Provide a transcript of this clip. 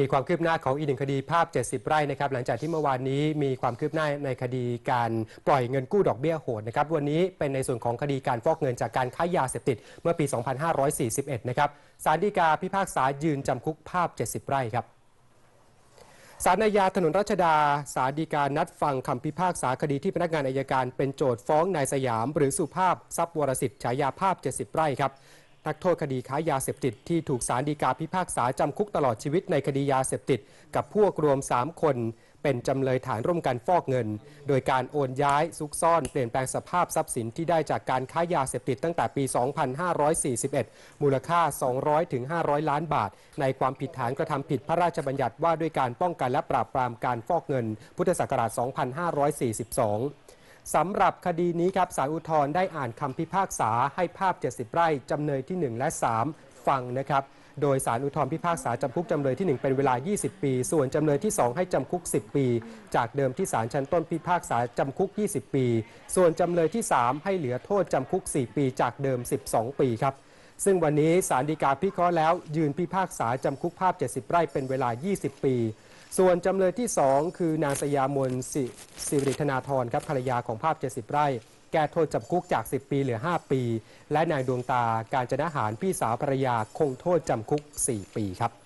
มีความคืบหน้าของอีกหนึ่งคดีภาพ 70 ไร่นะครับหลังจากที่เมื่อวานนี้มีความคืบหน้าในคดีการปล่อยเงินกู้ดอกเบี้ยโหดนะครับวันนี้เป็นในส่วนของคดีการฟอกเงินจากการค้ายาเสพติดเมื่อปี 2541 นะครับศาลฎีกาพิพากษายืนจำคุกภาพ 70 ไร่ครับศาลอาญาถนนรัชดาศาลฎีกานัดฟังคำพิพากษาคดีที่พนักงานอายการเป็นโจทย์ฟ้องนายสยาม หรือสุภาพทรัพย์วรสิทธิ์ฉายาภาพ 70 ไร่ครับ นักโทษคดีค้ายาเสพติดที่ถูกศาลฎีกาพิพากษาจำคุกตลอดชีวิตในคดียาเสพติด กับพวกรวม 3 คน เป็นจำเลยฐานร่วมกันฟอกเงิน โดยการโอนย้ายซุกซ่อนเปลี่ยนแปลงสภาพทรัพย์สินที่ได้จากการค้ายาเสพติดตั้งแต่ปี 2541 มูลค่า 200ถึง500ล้านบาท ในความผิดฐานกระทำผิดพระราชบัญญัติว่าด้วยการป้องกันและปราบปรามการฟอกเงิน พุทธศักราช 2542 สำหรับคดีนี้ครับศาลอุทธรณ์ได้อ่านคำพิพากษาให้ภาพ 70 ไร่จำเลยที่ 1 และ 3 ฟังนะครับโดยสารอุทธรณ์พิพากษาจำคุกจำเลยที่ 1 เป็นเวลา 20 ปี ส่วนจำเลยที่ 2 ให้จำคุก 10 ปี จากเดิมที่ศาลชั้นต้นพิพากษาจำคุก 20 ปี ส่วนจำเลยที่ 3 ให้เหลือโทษจำคุก 4 ปี จากเดิม 12 ปีครับ ซึ่งวันนี้ศาลฎีกาพิเคราะห์แล้ว ยืนพิพากษาจำคุกภาพ 70 ไร่เป็นเวลา 20 ปี ส่วนจำเลยที่ 2 คือนางสยามนสิสิริธนาธรครับภรรยาของภาพ 70 ไร่ แก้โทษจำคุกจาก 10 ปีเหลือ 5 ปี และนายดวงตาการจนะหารพี่สาวภรรยาคงโทษจำคุก 4 ปีครับ